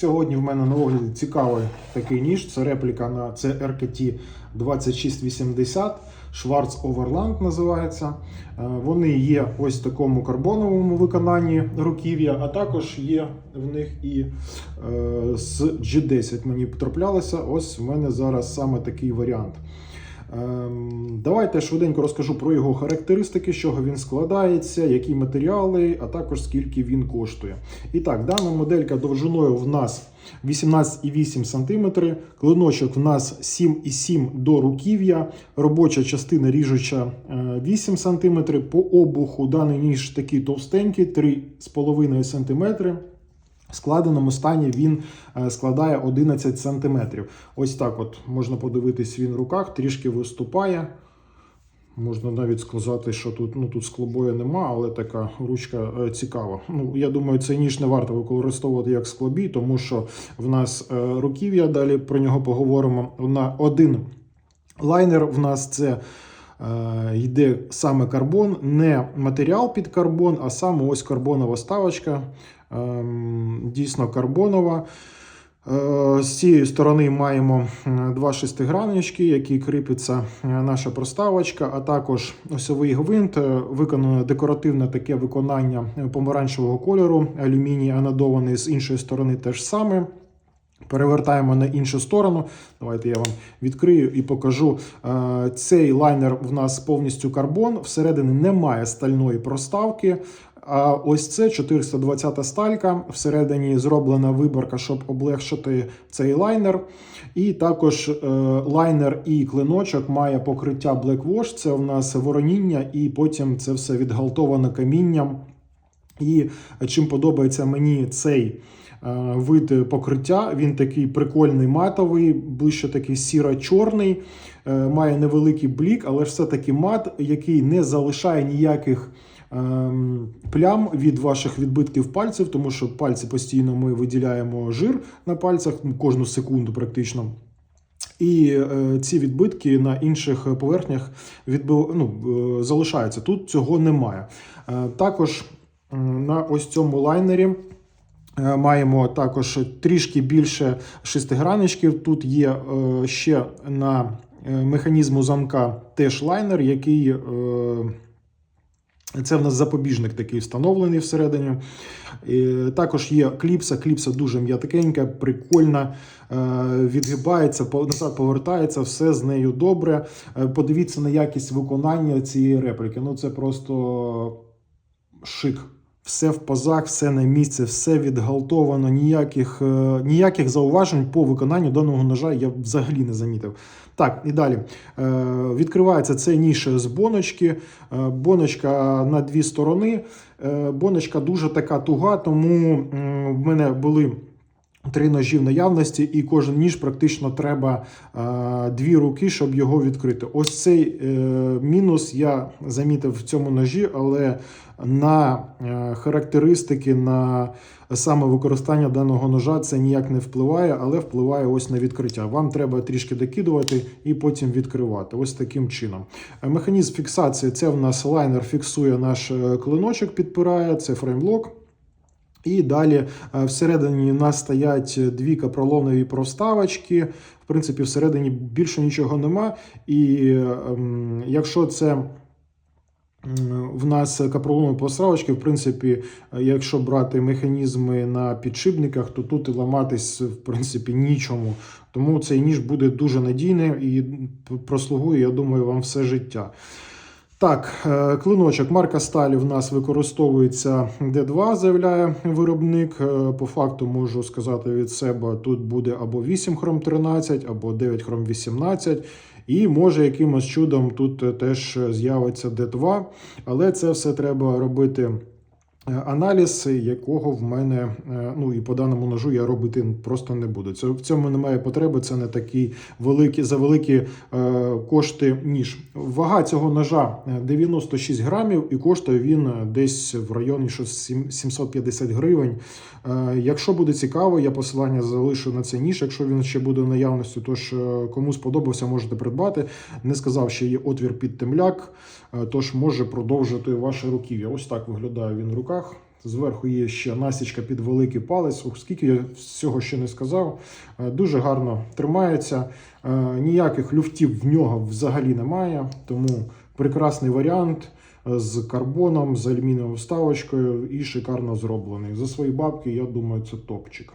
Сьогодні в мене на огляді цікавий такий ніж. Це репліка на це RKT 2680. Schwarz Overland називається. Е, Вони є ось в такому карбоновому виконанні руків'я, а також є в них і е, з G10 мені потраплялося. Ось в мене зараз саме такий варіант. Ем, Давайте швиденько розкажу про його характеристики, з чого він складається, які матеріали, а також скільки він коштує. І так, дана моделька довжиною в нас 18,8 см, клиночок в нас 7,7 до руків'я, робоча частина ріжуча е, 8 см, по обуху даний ніж такий товстенький 3,5 см. В складеному стані він е, складає 11 см. Ось так от можна подивитись він в руках, трішки виступає. Можна навіть сказати, що тут ну, тут склобоя нема, але така ручка е, цікава. Ну, я думаю, цей ніж не варто використовувати як склобій, тому що в нас е, руків'я, далі про нього поговоримо. На один лайнер в нас це е, йде саме карбон, не матеріал під карбон, а саме ось карбонова ставочка. Ем, дійсно карбонова. Е, З цієї сторони маємо два шестиграннички, які кріпиться е, наша проставочка, а також осьовий гвинт, е, виконано декоративне таке виконання помаранчевого кольору, алюміній анодований з іншої сторони теж саме. Перевертаємо на іншу сторону. Давайте я вам відкрию і покажу. Е, Цей лайнер в нас повністю карбон. Всередині немає стальної проставки. А ось це 420 сталька. Всередині зроблена виборка, щоб облегшити цей лайнер. І також е, лайнер і клиночок має покриття Black Wash. Це в нас вороніння, і потім це все відгалтовано камінням. І чим подобається мені цей вид покриття, він такий прикольний матовий, ближче такий сіро-чорний, е, має невеликий блік, але все-таки мат, який не залишає ніяких ем, плям від ваших відбитків пальців, тому що пальці постійно ми виділяємо жир на пальцях ну, кожну секунду практично. І е, ці відбитки на інших поверхнях відбив, ну, е, залишаються. Тут цього немає. Е, також е, на ось цьому лайнері. Е, Маємо також трішки більше шестиграничків. Тут є е, ще на е, механізму замка теж лайнер, який це в нас запобіжник такий встановлений всередині. Також є кліпса. Кліпса дуже м'якенька, прикольна, відгибається, назад повертається, все з нею добре. Подивіться на якість виконання цієї репліки. Ну це просто шик. Все в позах, все на місці, все відгалтовано, ніяких, е, ніяких зауважень по виконанню даного ножа я взагалі не замітив. Так, і далі. Е, Відкривається цей ніж з боночки. Е, Боночка на дві сторони. Е, Боночка дуже така туга, тому в мене були. Три ножі в наявності, і кожен ніж практично треба е, дві руки, щоб його відкрити. Ось цей е, мінус я замітив в цьому ножі, але на е, характеристики, на саме використання даного ножа це ніяк не впливає, але впливає ось на відкриття. Вам треба трішки докидувати і потім відкривати. Ось таким чином. Е, Механізм фіксації це в нас лайнер фіксує наш е, клиночок, підпирає, це фреймлок. І далі е, всередині у нас стоять дві капролонові проставочки. В принципі, всередині більше нічого нема. І ем, якщо це в нас капролонові проставочки, в принципі, е, якщо брати механізми на підшипниках, то тут і ламатись в принципі нічому. Тому цей ніж буде дуже надійний і прослугує, я думаю, вам все життя. Так, е, клиночок марка Сталі в нас використовується D2, заявляє виробник. Е, По факту можу сказати від себе, тут буде або 8 хром 13, або 9 хром 18. І може якимось чудом тут е, теж з'явиться D2, але це все треба робити. Е, Аналіз, якого в мене, е, ну і по даному ножу я робити просто не буду. Це в цьому немає потреби. Це не такий великий за великі е, кошти ніж. Вага цього ножа е, 96 грамів, і коштує він е, десь в районі 750 гривень. Е, якщо буде цікаво, я посилання залишу на цей ніж. Якщо він ще буде наявності, тож е, кому сподобався, можете придбати. Не сказав, що є отвір під темляк, е, тож може продовжити ваше руків'я. Ось так виглядає він в руках. Зверху є ще насічка під великий палець. Ух, скільки я всього ще не сказав. Е, Дуже гарно тримається. Е, Ніяких люфтів в нього взагалі немає, тому прекрасний варіант е, з карбоном, з алюмінієвою вставочкою і шикарно зроблений. За свої бабки, я думаю, це топчик.